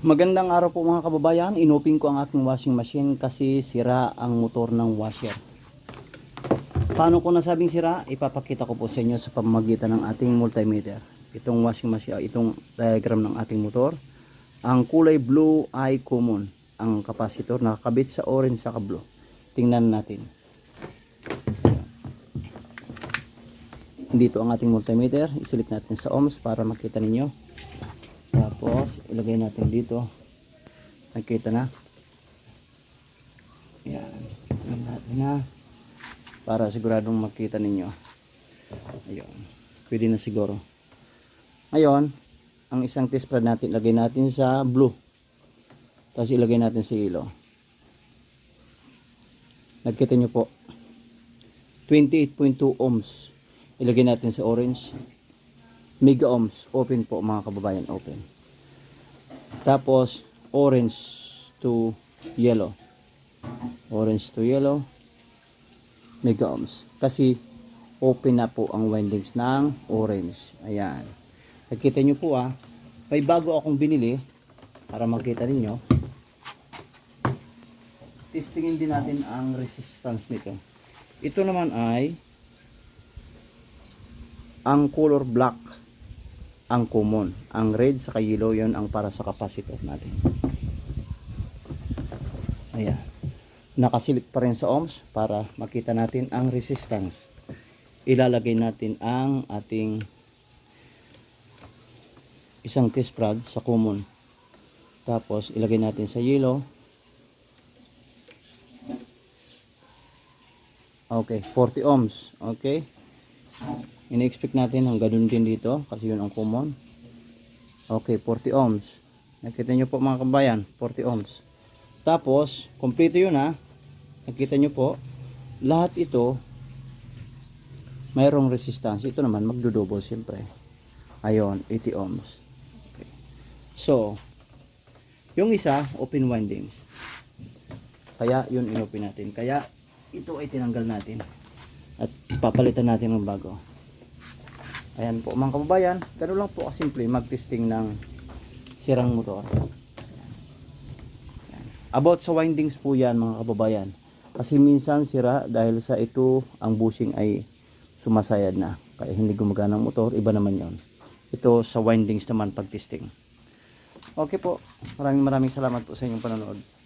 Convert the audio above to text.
Magandang araw po mga kababayan. Inopin ko ang aking washing machine kasi sira ang motor ng washer. Paano ko nasabing sira? Ipapakita ko po sa inyo sa pamamagitan ng ating multimeter. Itong washing machine, ah, itong diagram ng ating motor. Ang kulay blue ay common. Ang capacitor nakakabit sa orange sa blue. Tingnan natin. Dito ang ating multimeter. Isilik natin sa ohms para makita ninyo. Ilagay natin dito. Nakita na. Yan. Natin na. Para siguradong makita ninyo. Ayun. Pwede na siguro. Ngayon, ang isang test pad natin, ilagay natin sa blue. Tapos ilagay natin sa yellow. Nakita nyo po. 28.2 ohms. Ilagay natin sa orange mega ohms open po mga kababayan open tapos orange to yellow. Orange to yellow. Mega ohms kasi open na po ang windings ng orange. Ayan. Nakita nyo po ah. May bago akong binili para makita ninyo. Testingin din natin ang resistance nito. Ito naman ay ang color black ang common. Ang red sa yellow yon ang para sa capacitor natin. Ayan. Nakasilik pa rin sa ohms para makita natin ang resistance. Ilalagay natin ang ating isang test rod sa common. Tapos ilagay natin sa yellow. Okay, 40 ohms. Okay. Ini-expect natin ang ganun din dito kasi yun ang common. Okay, 40 ohms. Nakita nyo po mga kabayan, 40 ohms. Tapos, kompleto yun ha. Nakita nyo po, lahat ito mayroong resistance. Ito naman magdo-double siyempre. Ayon, 80 ohms. Okay. So, yung isa, open windings. Kaya yun inopen natin. Kaya ito ay tinanggal natin. At papalitan natin ng bago. Ayan po mga kababayan, gano'n lang po kasimple mag-testing ng sirang motor. About sa windings po yan mga kababayan. Kasi minsan sira dahil sa ito ang bushing ay sumasayad na. Kaya hindi gumagana ang motor, iba naman yon. Ito sa windings naman pag-testing. Okay po, maraming maraming salamat po sa inyong panonood.